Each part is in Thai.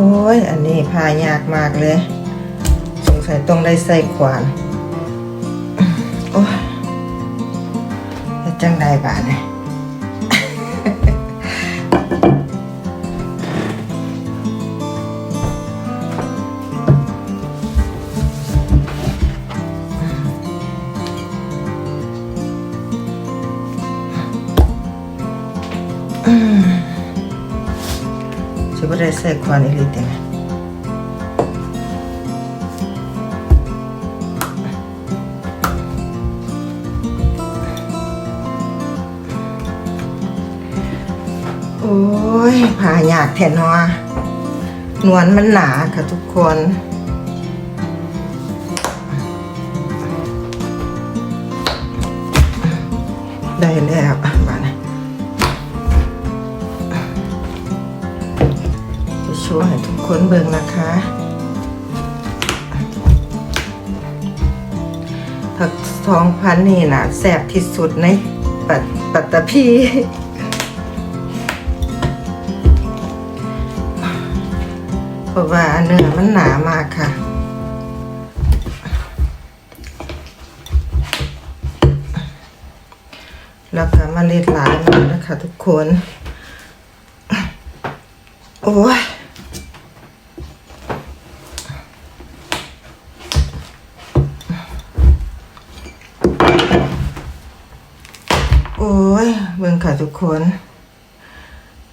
โอ้ยอันนี้พายากมากเลย สงสัยต้องได้ใส่ขวานโอ้ยจังได้บาทเนี่ย จะไม่ได้ใส่ขวานอีหลีโอ้ยผ่ายากแทนเนาะนวลมันหนาค่ะทุกคน ได้แล้ว ชว์ให้ทุกคนเบิ่งนะคะ ผักทองพันนี่นะแซ่บที่สุดในปัตปัตตภีเพราะว่าเนื้อมันหนามากค่ะแล้วก็มาเล็ดหลายมานะคะทุกคน โอ้ย โอ้ยเบิ่งค่ะทุกคน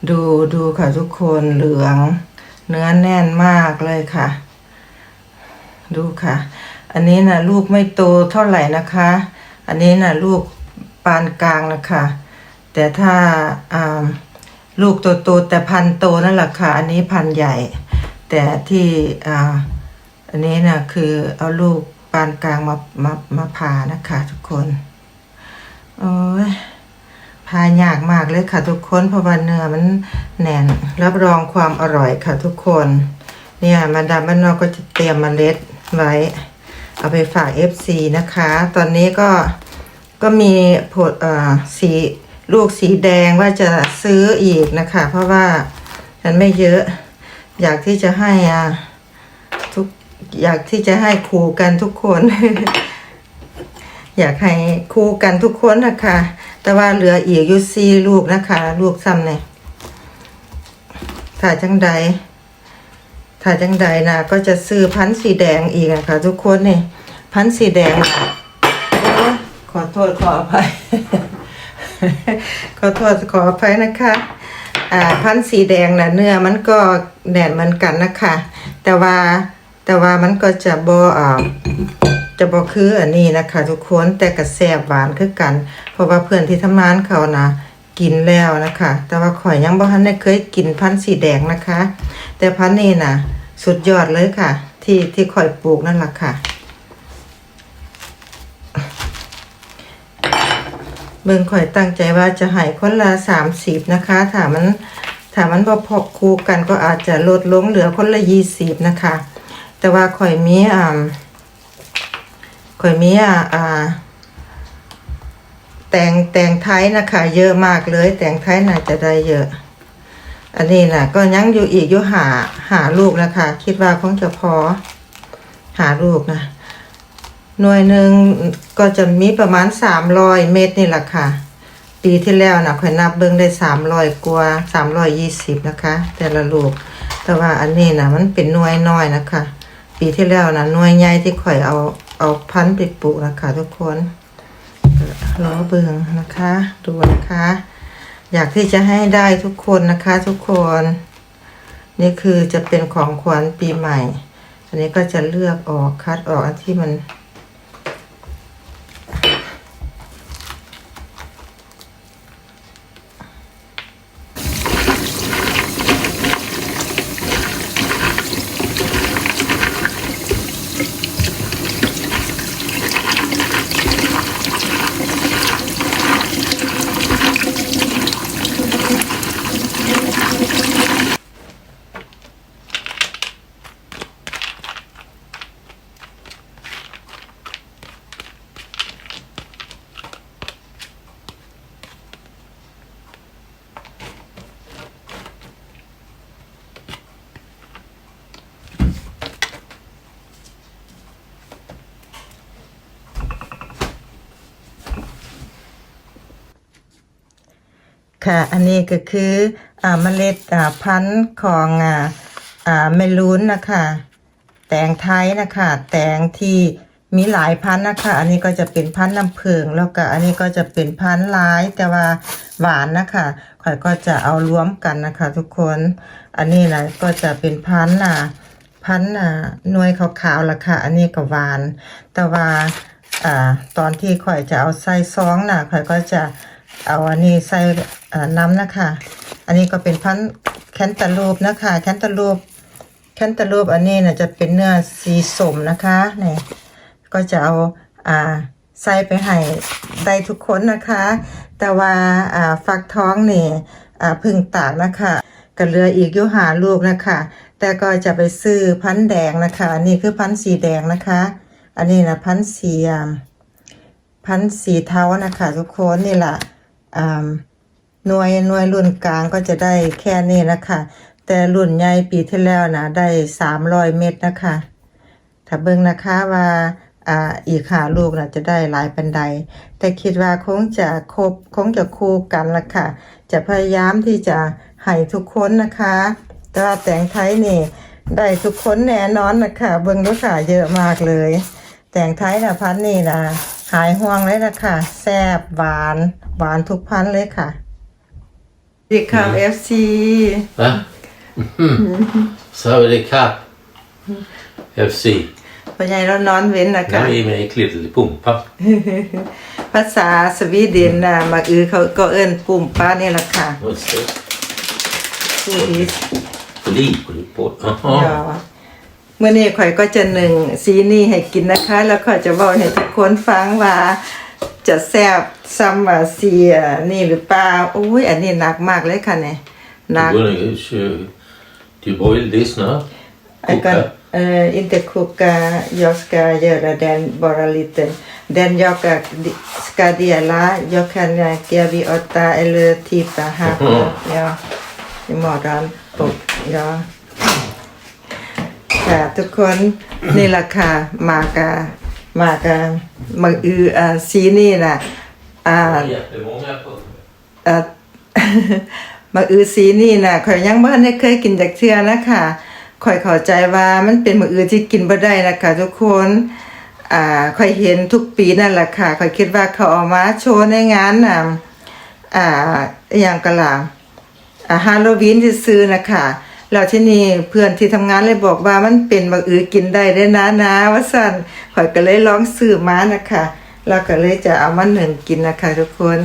ดูดูค่ะทุกคนเหลือง เนื้อแน่นมากเลยค่ะ ดูค่ะ อันนี้นะลูกไม่โตเท่าไหร่นะคะ อันนี้นะลูกปานกลางนะคะ แต่ถ้าอ่าลูกโตๆแต่พันโตนั่นแหละค่ะ อันนี้พันใหญ่ แต่ที่อ่าอันนี้นะคือเอาลูกานกลางมามามาผ่านะคะ ทุกคนโอ้ยพายากมากเลยค่ะ ทุกคนเพราะว่าเนื้อมันแน่นรับรองความอร่อยค่ะ ทุกคน เนี่ยมาดามบ้านนอกก็จะเตรียมมเมล็ดไว้ เอาไปฝาก FC นะคะ ตอนนี้ก็ก็มีผลเอ่อสีลูกสีแดงว่าจะซื้ออีกนะคะ เพราะว่ามันไม่เยอะ อยากที่จะให้อะ อยากที่จะให้คู่กันทุกคน อยากให้คู่กันทุกคนนะคะ แต่ว่าเหลืออีกอยู่สี่ลูกนะคะ ลูกซ้ำเนี่ยถ้าจังใดถ้าจังใดนะก็จะซื้อพันธ์สีแดงอีกนะคะ ทุกคนนี่พันธ์สีแดงขอโทษขออภัย ขอโทษขออภัยนะคะอ่าพันธ์สีแดงนะเนื้อมันก็แดดเหมือนกันนะคะ แต่ว่า แต่ว่ามันก็จะบ่อ่าจะบอกคืออันนี้นะคะทุกคนแต่กระแสบหวานคือกัน เพราะว่าเพื่อนที่ทำงานเขานะกินแล้วนะคะ แต่ว่าข่อยยังบ่ทันได้เคยกินพันธุ์สีแดงนะคะ แต่พันธุ์นี้นะสุดยอดเลยค่ะ ที่ที่ข่อยปลูกนั่นแหละค่ะเบิ่งข่อยตั้งใจว่าจะให้คนละสามสิบนะคะถ้ามันถ้ามันบ่พอคู่กันก็อาจจะลดลงเหลือคนละยี่สิบนะคะ แต่ว่าข่อยมีอ่าข่อยมีอ่าอ่าแต่งแต่งไทยนะคะเยอะมากเลย แต่งไทยน่าจะได้เยอะ อันนี้นะก็ยังอยู่อีกอยู่หาหาลูกนะคะ คิดว่าคงจะพอหาลูกนะหน่วยหนึ่งก็จะมีประมาณสามร้อยเมตรนี่แหละค่ะ ปีที่แล้วนะข่อยนับเบิ้งได้สามร้อยกว่าสามร้อยยี่สิบนะคะ แต่ละลูก แต่ว่าอันนี้นะมันเป็นหน่วยน้อยนะคะ ปีที่แล้วนะหน่วยใหญ่ที่ข่อยเอาเอาพันธุ์ไปปลูกนะคะทุกคนรอเบืองนะคะ ดูนะคะ อยากที่จะให้ได้ทุกคนนะคะ ทุกคน นี่คือจะเป็นของขวัญปีใหม่ อันนี้ก็จะเลือกออกคัดออกอันที่มัน ค่ะ อันนี้ก็คืออ่าเมล็ดอ่าพันธุ์ของอ่าอ่าเมลูนนะคะ แตงไทยนะคะ แตงที่มีหลายพันธุ์นะคะ อันนี้ก็จะเป็นพันธุ์น้ำผึ้งแล้วก็อันนี้ก็จะเป็นพันธุ์ลายแต่ว่าหวานนะคะข่อยก็จะเอารวมกันนะคะ ทุกคน อันนี้นะก็จะเป็นพันธุ์อะพันธุ์อะหน่วยขาวๆละค่ะ อันนี้ก็หวาน แต่ว่าอ่าตอนที่ข่อยจะเอาใส่ซองน่ะข่อยก็จะ เอาอันนี้ใส่น้ำนะคะ อันนี้ก็เป็นพันแคนตาลูปนะคะแคนตาลูปแคนตาลูปอันนี้นะจะเป็นเนื้อสีสมนะคะนี่ก็จะเอาอ่าใส่ไปให้ได้ทุกคนนะคะ แต่ว่าอ่าฟักท้องนี่อ่าพึ่งตากนะคะก็เหลืออีกอยู่หาลูกนะคะ แต่ก็จะไปซื้อพันธ์แดงนะคะอันนี้คือพันธ์สีแดงนะคะ อันนี้นะพันสีพันธ์สีเทานะคะ ทุกคนนี่แหละ หน่วยหน่วยรุ่นกลางก็จะได้แค่นี้นะคะ แต่รุ่นใหญ่ปีที่แล้วนะได้สามร้อยเม็ดนะคะ ถ้าเบิ่งนะคะว่าอ่าอีกหาลูกนะจะได้หลายปันใดแต่คิดว่าคงจะครบคงจะคู่กันละค่ะ จะพยายามที่จะให้ทุกคนนะคะ แต่ว่าแตงไทยนี่ได้ทุกคนแน่นอนนะคะ เบิ่งดูกค่ะเยอะมากเลย แตงไทยนะพันนี่นะ หายห่วงเลยนะคะแซ่บหวาน หวานทุกพันธุ์เลยค่ะสวัสดีครับ FC Va? Så är det kapp. FC. ปัญญาเรานอนเว้นนะคะ Nu är med äckligt lite pumpa. ภาษาสวีเดนนะมาอือเขาก็เอิ้นปุ่มป้านี่แหละค่ะ What's this? ผู้ดี Polis på. ยอ Jaha. เมื่อนี้ข่อยก็จะหนึ่งสีนี่ให้กินนะคะ แล้วข่อยจะบอกให้ทุกคนฟังว่า จะแซ่บซ้ำว่าสีอะนี่หรือเปล่าโอ้ยอันนี้หนักมากเลยค่ะเนี่ยหนัก Du går ner kör. Du boil this nu. Jag kan Koka. eh, inte koka, jag ska göra den bara lite. Den jag ska dela, jag kan eh, ge vid åtta eller typ här på, ja, imorgon. Och, ja. ค่ะ ทุกคนนี่แหละค่ะมากะมากะมาอืออ่าสีนี่นะอ่า Jättemånga på. เอ่อมาอือสีนี่นะข่อยยังบ่ทันได้เคยกินจากเทื่อนะคะข่อยเข้าใจว่ามันเป็นมืออือที่กินบ่ได้นะคะทุกคนอ่าข่อยเห็นทุกปีนั่นแหละค่ะข่อยคิดว่าเขาเอามาโชว์ในงานน่ะอ่าอย่างกะล่ะอ่าฮาโลวีนที่ซื้อนะคะ แล้วที่นี่เพื่อนที่ทำงานเลยบอกว่ามันเป็นมืออือกินได้ได้นะนะว่าซั่นข่อยก็เลยลองซื้อมานะคะแล้วก็เลยจะเอามาหนึ่งกินนะคะทุกคน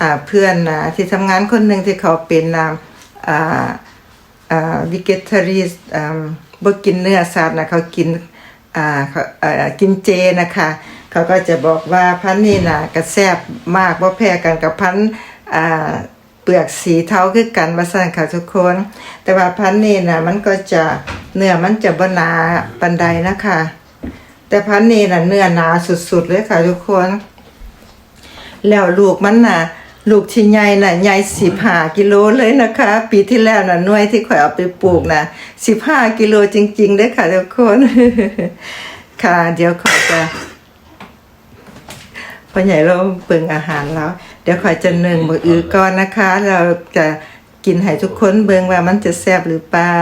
อ่าเพื่อนนะที่ทำงานคนหนึ่งที่เขาเป็นนะอ่าอ่าวิกเกตรีสอ่าบ่กินเนื้อสัตว์นะเขากินอ่าเขาอ่ากินเจนะคะเขาก็จะบอกว่าพันนี่นะกระแซบมากว่าแพ้กันกับพันอ่า เปลือกสีเทาคือกันมาสั่นค่ะทุกคน แต่ว่าพันนี่นะมันก็จะเนื้อมันจะบนาปันใดนะคะ แต่พันนี้น่ะเนื้อหนาสุดๆเลยค่ะทุกคน แล้วลูกมันน่ะลูกที่ใหญ่น่ะใหญ่สิบห้ากิโลเลยนะคะ ปีที่แล้วน่ะน่วยที่ข่อยเอาไปปลูกน่ะสิบห้ากิโลจริงๆเด้ค่ะทุกคน ค่ะ เดี๋ยวขอจะพอใหญ่เราเปิงอาหารแล้ว เดี๋ยวข่อยจะหนึ่งมืออือก่อนนะคะ เราจะกินให้ทุกคนเบิ่งว่ามันจะแซ่บหรือเปล่า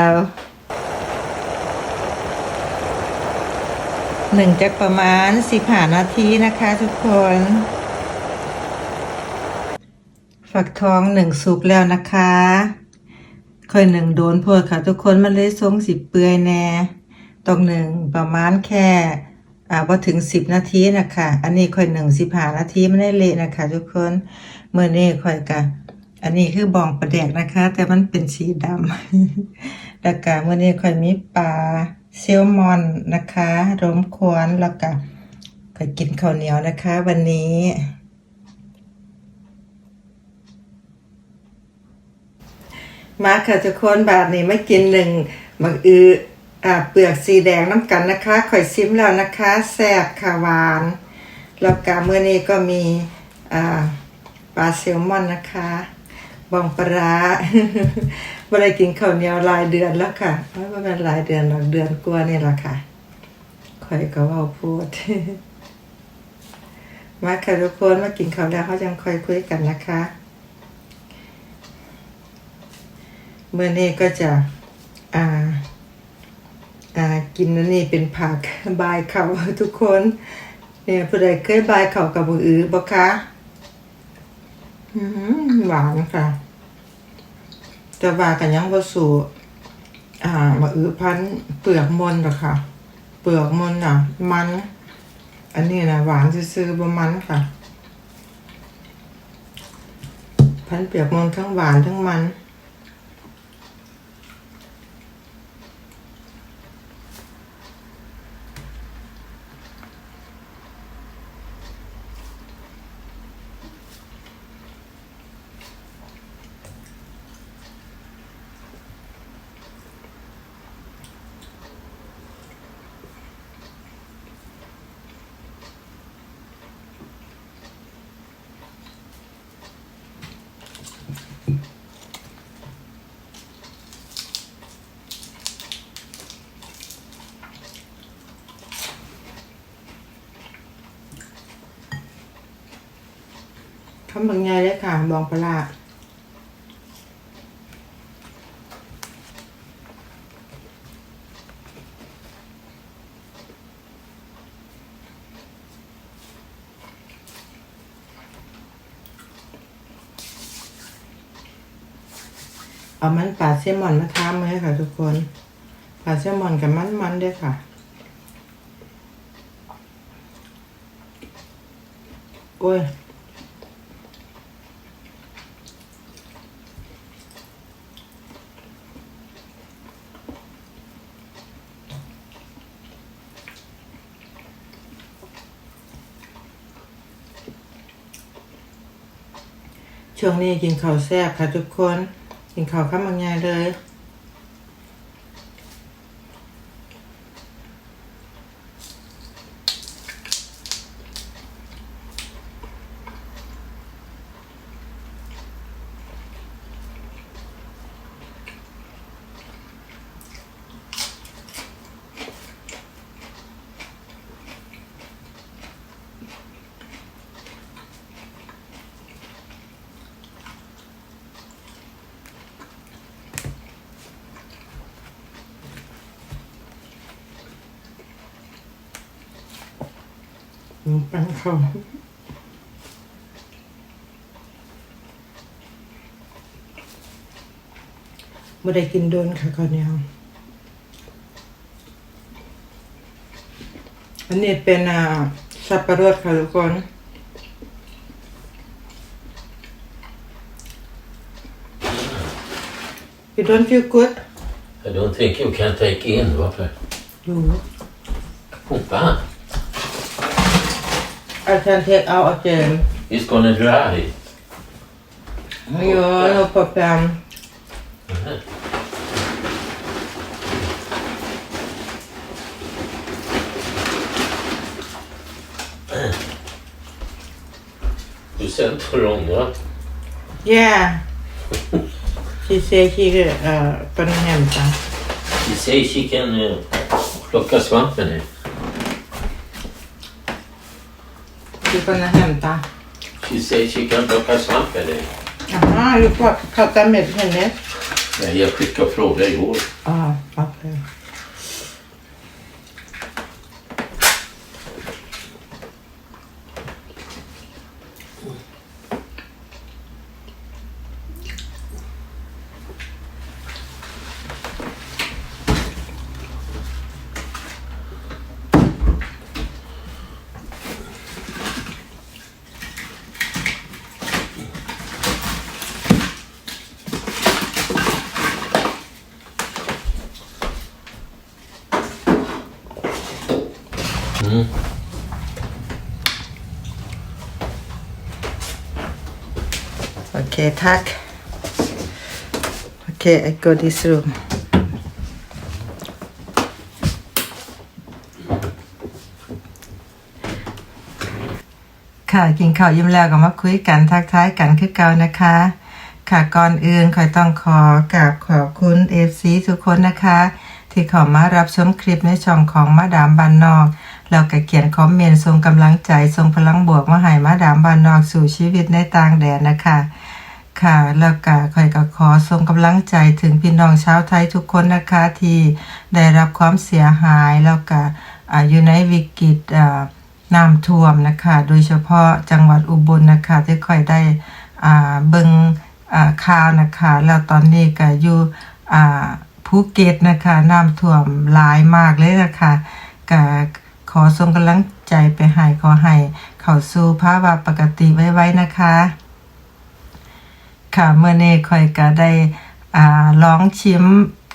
หนึ่งจากประมาณสิบห้านาทีนะคะทุกคน ฝักทองหนึ่งสุกแล้วนะคะค่อยหนึ่งโดนพวกค่ะทุกคนมันเลยทรงสิบเปื่อยแน่ต้องหนึ่งประมาณแค่ อ่าพอถึงสิบนาทีนะคะอันนี้ค่อยหนึ่งสิบห้านาทีไม่ได้เละนะคะ ทุกคนเมื่อนี้ค่อยกะอันนี้คือบองประแดกนะคะ แต่มันเป็นสีดำแล้วก็เมื่อนี้ค่อยมีปลาเซลมอนนะคะรมควนแล้วก็ค่อยกินข้าวเหนียวนะคะ วันนี้มาค่ะทุกคนบาทนี้ไม่กินหนึ่งมักอือ เปลือกสีแดงน้ำกันนะคะข่อยซิมแล้วนะคะแซ่บค่ะหวานแล้วก็เมื่อนี้ก็มีปลาแซลมอนนะคะบองปลาร้าไม่ได้กินข้าวเหนียวหลายเดือนแล้วค่ะไม่ว่าเป็นหลายเดือนหรอกเดือนกว่านี่แหละค่ะข่อยก็เว่าพูด มาค่ะทุกคนมากินข้าวแล้วเขายังค่อยคุยกันนะคะเมื่อนี้ก็จะอ่า กินอันนี้เป็นผักบายเขาทุกคนเนี่ยผู้ใดเคยบายเขากับมืออือบ่คะหวานค่ะแต่ว่ากันยังบ่สูอ่ามาอือพันเปลือกมนต์หรอค่ะ เปลือกมนต์น่ะ มัน อันนี้นะหวานซื่อๆบ่มันค่ะ พันเปลือกมนต์ทั้งหวานทั้งมัน คำบางไงเลยค่ะบองปลาเอามันปลาเซลมอนมาทำเลยค่ะ ทุกคนปลาเซลมอนกับมันมันๆด้วยค่ะ โอ้ย ช่วงนี้กินข้าวแซ่บค่ะทุกคน กินข้าวข้ามันไงเลย ไม่ได้กินโดนค่ะข้าวเหนียวอันนี้เป็นอ่าสับปะรดค่ะทุกคน You don't feel good? I don't think you can take in, varför? You. Pumpa. I can take out again. It's gonna dry. Yeah, no problem. Du sent för långa. Yeah. She said she uh, gonna hämta. She say she can uh, plocka svamp med. Du kunna hämta. She said she kan plocka svamp eller? Jaha, du pratar med henne? Nej, jag skickade fråga igår. Ah, okay. Okay, tack. Okay, I go this room. ค่ะกินข้าวยิ้มแล้วก็มาคุยกันทักทายกันคือเก่านะคะ ค่ะก่อนอื่นคอยต้องขอกราบขอบคุณเอฟซีทุกคนนะคะ ที่ขอมารับชมคลิปในช่องของมาดามบานนอก แล้วก็เขียนคอมเมนต์ส่งกำลังใจส่งพลังบวกมาให้มาดามบานนอกสู่ชีวิตในต่างแดนนะคะค่ะแล้วก็คอยก็ขอส่งกำลังใจถึงพี่น้องชาวไทยทุกคนนะคะที่ได้รับความเสียหายแล้วก็อยู่ในวิกฤตน้ำท่วมนะคะ โดยเฉพาะจังหวัดอุบลนะคะที่คอยได้เบิงอ่าข่าวนะคะ แล้วตอนนี้ก็อยู่ภูเก็ตนะคะน้ำท่วมหลายมากเลยนะคะก็ ขอส่งกำลังใจไปให้ขอให้เข้าสู่ภาวะปกติไว้ๆนะคะ ค่ะเมื่อเนี้ค่อยก็ได้อ่าลองชิม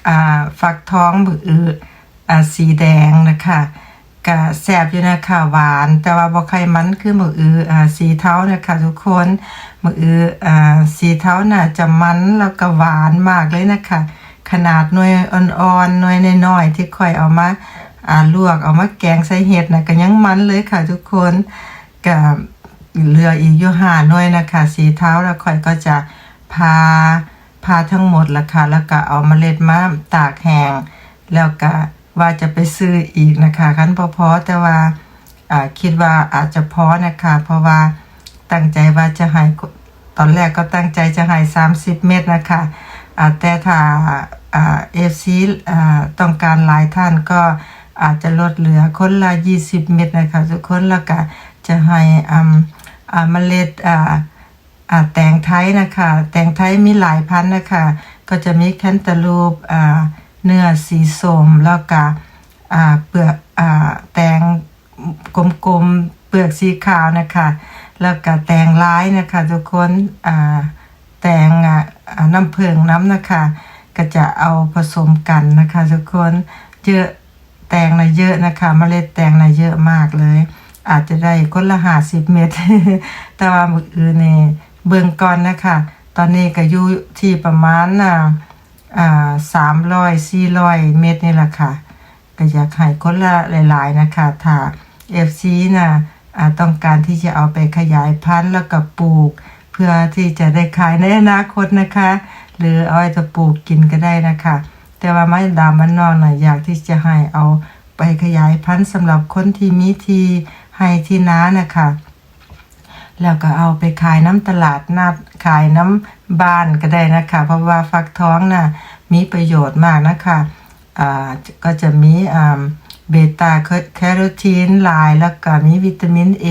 อ่าฟักท้องมืออืออ่าสีแดงนะคะก็แซบอยู่นะคะหวาน แต่ว่าบ่ไขมันคือมืออืออ่าสีเทานะคะทุกคนมืออืออ่าสีเทาน่ะจะมันแล้วก็หวานมากเลยนะคะ ขนาดหน่วยอ่อนๆหน่วยน้อยๆที่ค่อยเอามา อ่าลวกเอามาแกงใส่เห็ดนะก็ยังมันเลยค่ะทุกคนก็เหลืออีกอยู่หาหน่วยนะคะสีเท้าแล้วค่อยก็จะพาพาทั้งหมดละค่ะแล้วก็เอาเมล็ดมาตากแห้งแล้วก็ว่าจะไปซื้ออีกนะคะคันพอพอแต่ว่าคิดว่าอาจจะพอนะคะ เพราะว่าตั้งใจว่าจะให้ตอนแรกก็ตั้งใจจะให้30 เม็ดนะคะแต่ถ้าเอฟซีต้องการหลายท่านก็ อาจจะลดเหลือคนละ 20 เม็ดนะคะทุกคนแล้วก็จะให้อ่าอ่าเมล็ดอ่าอ่าแตงไทยนะคะ แตงไทยมีหลายพันธุ์นะคะ ก็จะมีแคนตาลูปอ่าเนื้อสีส้มแล้วก็อ่าเปลือกอ่าแตงกลมๆเปลือกสีขาวนะคะ แล้วก็แตงร้ายนะคะทุกคนอ่าแตงอ่าอ่าน้ำผึ้งน้ำนะคะ ก็จะเอาผสมกันนะคะทุกคนเยอะ แตงนะเยอะนะคะเมล็ดแตงนะเยอะมากเลย อาจจะได้คนละหาสิบเม็ดแต่ว่ามืออื่นนี่เบิ่งก่อนนะคะ ตอนนี้ก็อยู่ที่ประมาณอ่าอ่าสามร้อยสี่ร้อยเม็ดนี่แหละค่ะก็อยากให้คนละหลาย ๆ นะคะถ้า FC น่ะอ่าต้องการที่จะเอาไปขยายพันธุ์แล้วก็ปลูก เพื่อที่จะได้ขายในอนาคตนะคะ หรือเอาไว้จะปลูกกินก็ได้นะคะ แต่ว่าไม้ดามมันนอกน่ะอยากที่จะให้เอาไปขยายพันธุ์สำหรับคนที่มีทีให้ที่น้านะคะแล้วก็เอาไปขายน้ำตลาดนัดขายน้ำบ้านก็ได้นะคะ เพราะว่าฟักทองน่ะมีประโยชน์มากนะคะอ่าก็จะมีอ่าเบต้าแคโรทีนลายแล้วก็มีวิตามินเอ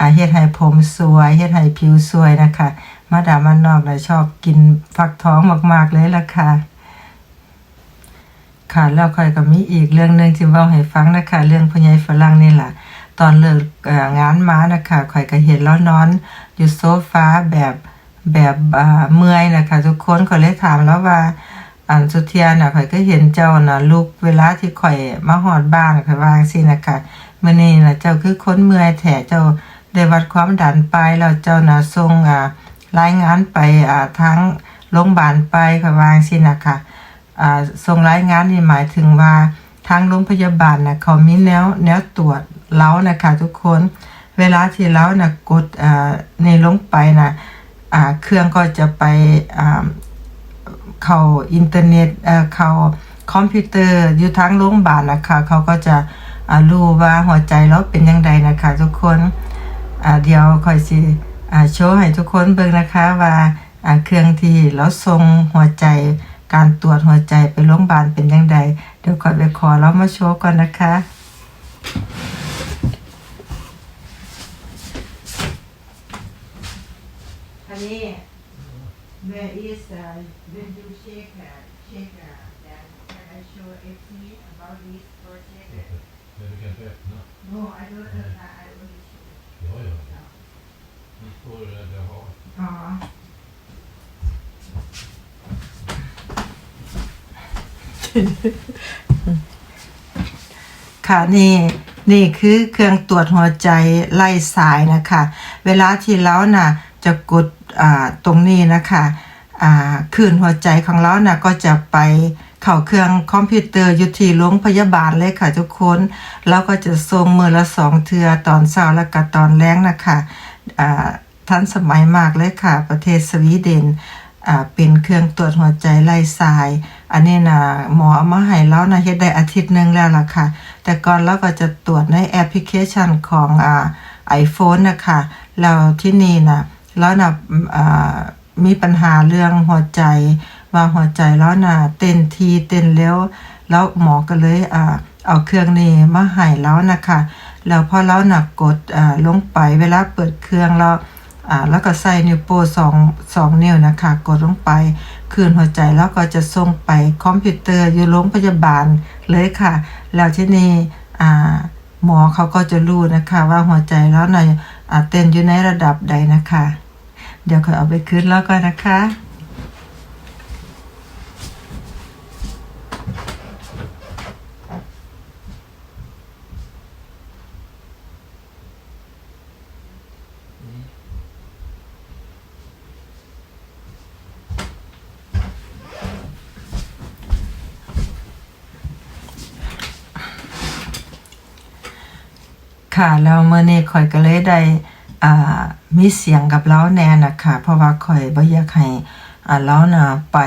อาเฮ็ดให้ผมสวยเฮ็ดให้ผิวสวยนะคะ มาดามันนอกน่ะชอบกินฟักทองมาก ๆ เลยล่ะค่ะ ค่ะแล้วค่อยก็มีอีกเรื่องหนึ่งที่เว้าให้ฟังนะคะเรื่องพ่อใหญ่ฝรั่งนี่แหละตอนเลิกงานมานะคะข่อยก็เห็นแล้วนอน อยู่โซฟาแบบแบบเมื่อยนะคะทุกคนก็เลยถามแล้วว่าอันสุเทียน่ะข่อยก็เห็นเจ้าน่ะลุกเวลาที่ข่อยมาฮอดบ้านข่อยวางซี่นะคะมื้อนี้น่ะเจ้าคือคนเมื่อยแท้เจ้าได้วัดความดันไปแล้วเจ้าน่ะส่งอ่ารายงานไปอ่าทางโรงพยาบาลไปข่อยวางซี่นะคะ ส่งรายงานนี่หมายถึงว่าทางโรงพยาบาลนะเขามีแนวแนวตรวจเล้านะคะทุกคนเวลาที่เล้านะกดในลงไปนะเครื่องก็จะไปเข้าอินเทอร์เน็ตเข้าคอมพิวเตอร์อยู่ทางโรงพยาบาลนะคะ เขาก็จะรู้ว่าหัวใจเราเป็นยังไงนะคะ ทุกคนเดี๋ยวคอยสิโชว์ให้ทุกคนเบิ่งนะคะว่าเครื่องที่เราส่งหัวใจ การตรวจหัวใจไปโรงพยาบาลเป็นยังไงเดี๋ยวก่อนไปขอเรามาโชว์ก่อนนะคะอันนี้ where is uh, when you shake uh, shake uh, that can I show FT about this project Men du kan inte öppna. no I don't uh, I only show Ja, ja. Nu står det där jag har. อ๋อ ค่ะนี่นี่คือเครื่องตรวจหัวใจไล่สายนะคะ เวลาที่เราน่ะจะกดตรงนี้นะคะคลื่นหัวใจของเราน่ะก็จะไปเข้าเครื่องคอมพิวเตอร์อยู่ที่โรงพยาบาลเลยค่ะทุกคนแล้วก็จะส่งมือละสองเทือตอนเช้าและก็ตอนแรงนะคะอ่าทันสมัยมากเลยค่ะ ประเทศสวีเดนเป็นเครื่องตรวจหัวใจไล่สาย อันนี้นะหมอามาให้แล้วนะเฮ็ดได้อาทิตย์หนึ่งแล้วล่ะค่ะ แต่ก่อนเราก็จะตรวจในแอปพลิเคชันของอ่า iPhone นะคะแล้วที่นี่นะแล้วนะอ่ามีปัญหาเรื่องหัวใจว่าหัวใจแล้วน่ะเต้นทีเต้นเร็วแล้วหมอก็เลยอ่าเอาเครื่องนี้มาให้แล้วนะคะแล้วพอแล้วน่ะกดอ่าลงไปเวลาเปิดเครื่องแล้วอ่าแล้วก็ใส่นิ้วโป้สองสองนิ้วนะคะ กดลงไป คืนหัวใจแล้วก็จะส่งไปคอมพิวเตอร์อยู่โรงพยาบาลเลยค่ะ แล้วที่นี่หมอเขาก็จะรู้นะคะว่าหัวใจแล้วน่อยเต้นอยู่ในระดับใดนะคะ เดี๋ยวค่อยเอาไปคืนแล้วก็นะคะ ค่ะ แล้วเมื่อนี้ข่อยก็เลยได้อ่ามีเสียงกับเล้าแนนนะคะเพราะว่าข่อยบ่อยากให้อ่าเล้าน่ะไป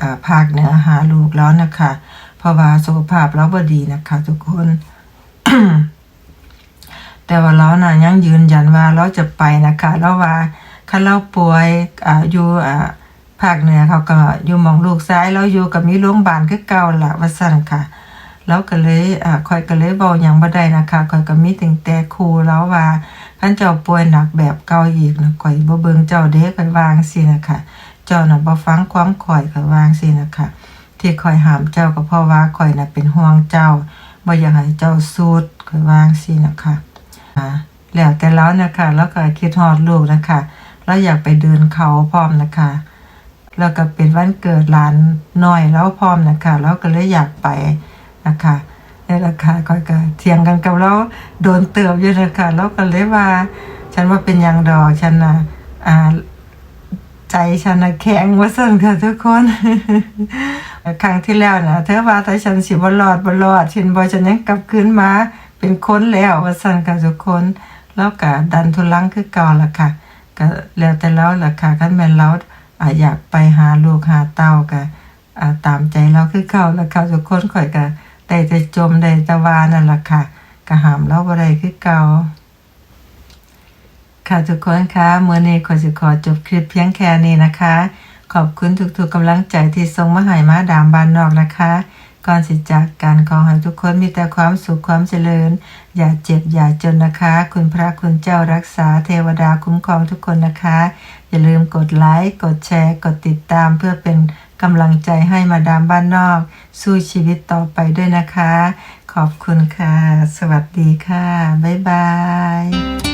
อ่าภาคเหนือหาลูกแล้วนะคะ เพราะว่าสุขภาพเราบ่ดีนะคะ ทุกคน แต่ว่าเราน่ะยังยืนยันว่าเราจะไปนะคะแล้วว่าคันเราป่วยอ่าอยู่อ่าภาคเหนือเขาก็อยู่มองลูกซ้ายเราอยู่กับมีโรงพยาบาลคือเก่าละว่าซั่นค่ะ แล้วก็เลยอ่าคอยก็เลยเบาหยังบ่ได้นะคะคอยก็มีตั้งแต่ครูแล้วว่าคันเจ้าป่วยหนักแบบเก่าอีกนะข่อยบ่เบิ่งเจ้าเด้ข่อยวางซี่นะคะเจ้าน่ะบ่ฟังความข่อยข่อยวางซี่นะคะที่ข่อยหามเจ้าก็เพราะว่าข่อยน่ะเป็นห่วงเจ้าบ่อยากให้เจ้าสูดข่อยวางซี่นะคะอ่าแล้วแต่แล้วนะคะแล้วก็คิดฮอดลูกนะคะแล้วอยากไปเดินเขาพร้อมนะคะแล้วก็เป็นวันเกิดหลานน้อยแล้วพร้อมนะคะแล้วก็เลยอยากไป นะคะนี่แหละค่ะก็ก็เถียงกันกับเราโดนเติบอยู่นะคะแล้วก็เลยว่า ฉันว่าเป็นยังดอกฉันนะอ่าใจฉันนะแข็งว่าสั่นค่ะทุกคนครั้งที่แล้วนะเธอว่าถ้าฉันสิบ่รอดบ่รอดฉันบ่ฉันยังกลับคืนมาเป็นคนแล้วว่าสั่นค่ะทุกคนแล้วก็ดันทุลังคือเก่าละค่ะก็แล้วแต่เราล่ะค่ะคันแม่เราอ่าอยากไปหาลูกหาเต้าก็อ่าตามใจเราคือเก่าละค่ะทุกคนข่อยก็ แต่จมได้แต่ว่านั่นล่ะค่ะก็ห้ามเราบ่ได้คือเก่าค่ะทุกคนคะเมื่อนี้ขอสิขอจบคลิปเพียงแค่นี้นะคะ ขอบคุณทุกๆกำลังใจที่ส่งมาให้มาดามบานนอกนะคะ ก่อนสิจากการขอให้ทุกคนมีแต่ความสุขความเจริญ อย่าเจ็บอย่าจนนะคะ คุณพระคุณเจ้ารักษาเทวดาคุ้มครองทุกคนนะคะ อย่าลืมกดไลค์กดแชร์ กดติดตามเพื่อเป็น กำลังใจให้มาดามบ้านนอก สู้ชีวิตต่อไปด้วยนะคะ ขอบคุณค่ะ สวัสดีค่ะ บ๊ายบาย